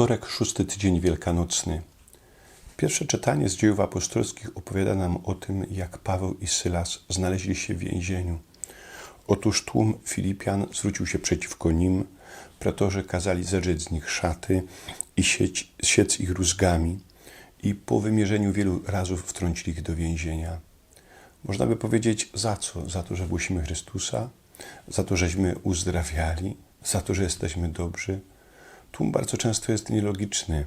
Wtorek, szósty tydzień wielkanocny. Pierwsze czytanie z dziejów apostolskich opowiada nam o tym, jak Paweł i Sylas znaleźli się w więzieniu. Otóż tłum Filipian zwrócił się przeciwko nim, pretorzy kazali zedrzeć z nich szaty i sieć, siec ich rózgami i po wymierzeniu wielu razów wtrącili ich do więzienia. Można by powiedzieć za co? Za to, że głosimy Chrystusa, za to, żeśmy uzdrawiali, za to, że jesteśmy dobrzy. Tłum bardzo często jest nielogiczny.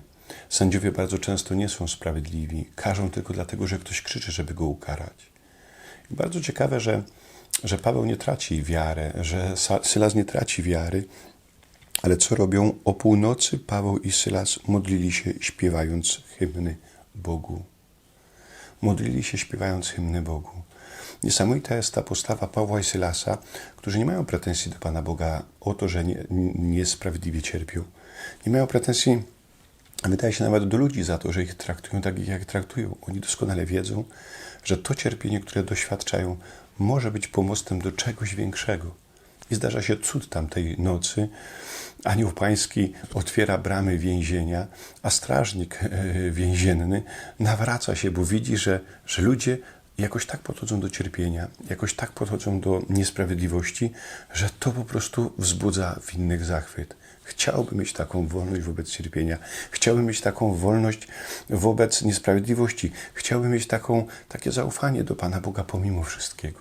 Sędziowie bardzo często nie są sprawiedliwi. Karzą tylko dlatego, że ktoś krzyczy, żeby go ukarać. I bardzo ciekawe, że, że Paweł nie traci wiarę, że Sylas nie traci wiary, ale co robią? O północy Paweł i Sylas modlili się śpiewając hymny Bogu. Modlili się śpiewając hymny Bogu. Niesamowita jest ta postawa Pawła i Sylasa, którzy nie mają pretensji do Pana Boga o to, że nie, niesprawiedliwie cierpią. Nie mają pretensji, wydaje się nawet do ludzi za to, że ich traktują tak, jak traktują. Oni doskonale wiedzą, że to cierpienie, które doświadczają, może być pomostem do czegoś większego. I zdarza się cud tamtej nocy. Anioł Pański otwiera bramy więzienia, a strażnik e, więzienny nawraca się, bo widzi, że, że ludzie jakoś tak podchodzą do cierpienia, jakoś tak podchodzą do niesprawiedliwości, że to po prostu wzbudza w innych zachwyt. Chciałbym mieć taką wolność wobec cierpienia. Chciałbym mieć taką wolność wobec niesprawiedliwości. Chciałbym mieć taką, takie zaufanie do Pana Boga pomimo wszystkiego.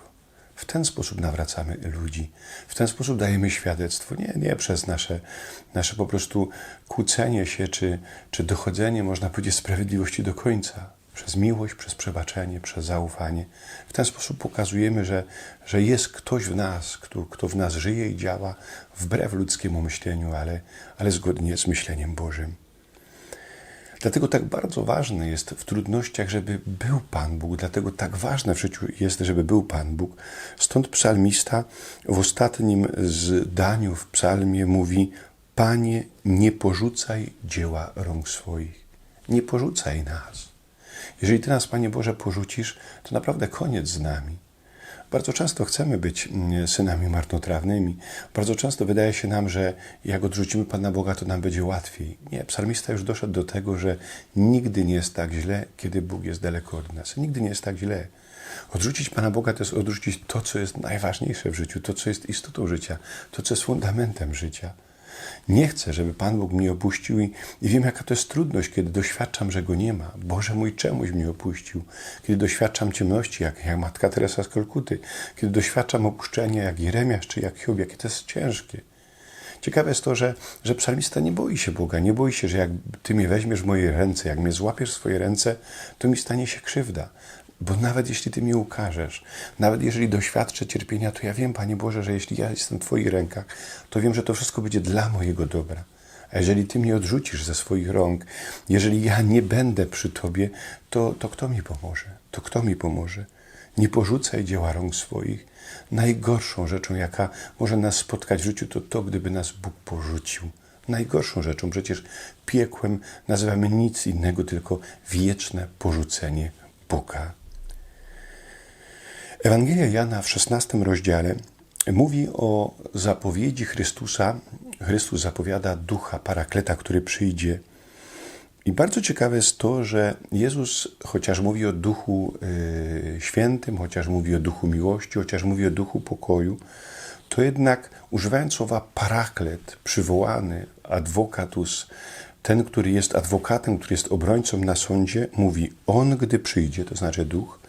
W ten sposób nawracamy ludzi. W ten sposób dajemy świadectwo. Nie, nie przez nasze, nasze po prostu kłócenie się, czy, czy dochodzenie, można powiedzieć, sprawiedliwości do końca przez miłość, przez przebaczenie, przez zaufanie. W ten sposób pokazujemy, że, że jest ktoś w nas, kto, kto w nas żyje i działa wbrew ludzkiemu myśleniu, ale, ale zgodnie z myśleniem Bożym. Dlatego tak bardzo ważne jest w trudnościach, żeby był Pan Bóg, dlatego tak ważne w życiu jest, żeby był Pan Bóg. Stąd psalmista w ostatnim zdaniu w psalmie mówi: Panie, nie porzucaj dzieła rąk swoich. Nie porzucaj nas. Jeżeli Ty nas, Panie Boże, porzucisz, to naprawdę koniec z nami. Bardzo często chcemy być mm, synami marnotrawnymi. Bardzo często wydaje się nam, że jak odrzucimy Pana Boga, to nam będzie łatwiej. Nie, psalmista już doszedł do tego, że nigdy nie jest tak źle, kiedy Bóg jest daleko od nas. Nigdy nie jest tak źle. Odrzucić Pana Boga to jest odrzucić to, co jest najważniejsze w życiu, to, co jest istotą życia, to, co jest fundamentem życia. Nie chcę, żeby Pan Bóg mnie opuścił i, i wiem, jaka to jest trudność, kiedy doświadczam, że Go nie ma. Boże mój, czemuś mnie opuścił. Kiedy doświadczam ciemności, jak, jak Matka Teresa z Kolkuty. Kiedy doświadczam opuszczenia, jak Jeremiasz czy jak Hiob, jakie to jest ciężkie. Ciekawe jest to, że, że psalmista nie boi się Boga, nie boi się, że jak Ty mnie weźmiesz w moje ręce, jak mnie złapiesz w swoje ręce, to mi stanie się krzywda. Bo nawet jeśli Ty mnie ukażesz, nawet jeżeli doświadczę cierpienia, to ja wiem, Panie Boże, że jeśli ja jestem w Twoich rękach, to wiem, że to wszystko będzie dla mojego dobra. A jeżeli Ty mnie odrzucisz ze swoich rąk, jeżeli ja nie będę przy Tobie, to, to kto mi pomoże? To kto mi pomoże? Nie porzucaj dzieła rąk swoich. Najgorszą rzeczą, jaka może nas spotkać w życiu, to to, gdyby nas Bóg porzucił. Najgorszą rzeczą, przecież piekłem nazywamy nic innego, tylko wieczne porzucenie Boga. Ewangelia Jana w 16 rozdziale mówi o zapowiedzi Chrystusa. Chrystus zapowiada ducha parakleta, który przyjdzie. I bardzo ciekawe jest to, że Jezus, chociaż mówi o duchu y, świętym, chociaż mówi o duchu miłości, chociaż mówi o duchu pokoju, to jednak używając słowa paraklet, przywołany, advocatus, ten, który jest adwokatem, który jest obrońcą na sądzie, mówi: On, gdy przyjdzie, to znaczy duch,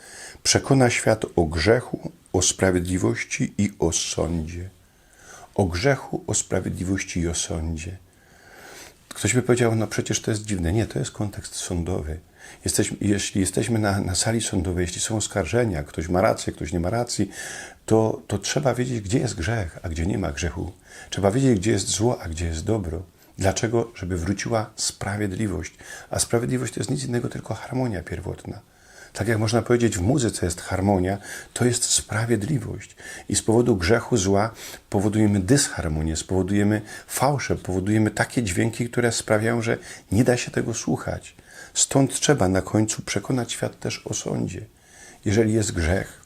Przekona świat o grzechu, o sprawiedliwości i o sądzie. O grzechu, o sprawiedliwości i o sądzie. Ktoś by powiedział, no przecież to jest dziwne. Nie, to jest kontekst sądowy. Jesteśmy, jeśli jesteśmy na, na sali sądowej, jeśli są oskarżenia, ktoś ma rację, ktoś nie ma racji, to, to trzeba wiedzieć, gdzie jest grzech, a gdzie nie ma grzechu. Trzeba wiedzieć, gdzie jest zło, a gdzie jest dobro. Dlaczego? Żeby wróciła sprawiedliwość. A sprawiedliwość to jest nic innego, tylko harmonia pierwotna. Tak jak można powiedzieć, w muzyce jest harmonia, to jest sprawiedliwość. I z powodu grzechu, zła powodujemy dysharmonię, spowodujemy fałsze, powodujemy takie dźwięki, które sprawiają, że nie da się tego słuchać. Stąd trzeba na końcu przekonać świat też o sądzie. Jeżeli jest grzech,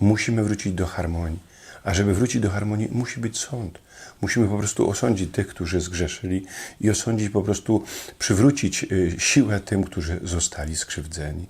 musimy wrócić do harmonii. A żeby wrócić do harmonii, musi być sąd. Musimy po prostu osądzić tych, którzy zgrzeszyli i osądzić po prostu, przywrócić y, siłę tym, którzy zostali skrzywdzeni.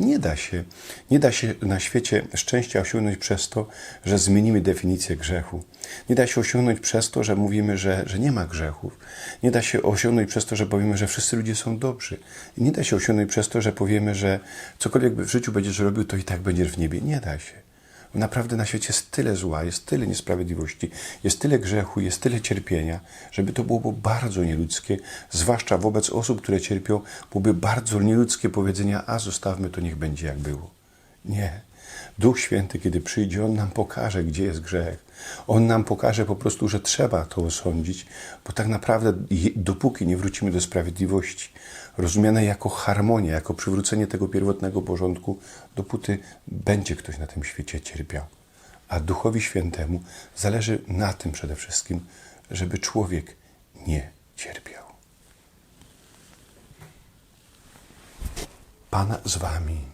Nie da się, nie da się na świecie szczęścia osiągnąć przez to, że zmienimy definicję grzechu. Nie da się osiągnąć przez to, że mówimy, że, że nie ma grzechów. Nie da się osiągnąć przez to, że powiemy, że wszyscy ludzie są dobrzy. Nie da się osiągnąć przez to, że powiemy, że cokolwiek w życiu będziesz robił, to i tak będziesz w niebie. Nie da się. Naprawdę na świecie jest tyle zła, jest tyle niesprawiedliwości, jest tyle grzechu, jest tyle cierpienia, żeby to było bardzo nieludzkie, zwłaszcza wobec osób, które cierpią, byłoby bardzo nieludzkie powiedzenia, a zostawmy to, niech będzie jak było. Nie. Duch Święty, kiedy przyjdzie, On nam pokaże, gdzie jest grzech. On nam pokaże po prostu, że trzeba to osądzić, bo tak naprawdę dopóki nie wrócimy do sprawiedliwości, rozumiane jako harmonia, jako przywrócenie tego pierwotnego porządku, dopóty będzie ktoś na tym świecie cierpiał. A Duchowi Świętemu zależy na tym przede wszystkim, żeby człowiek nie cierpiał. Pan z wami.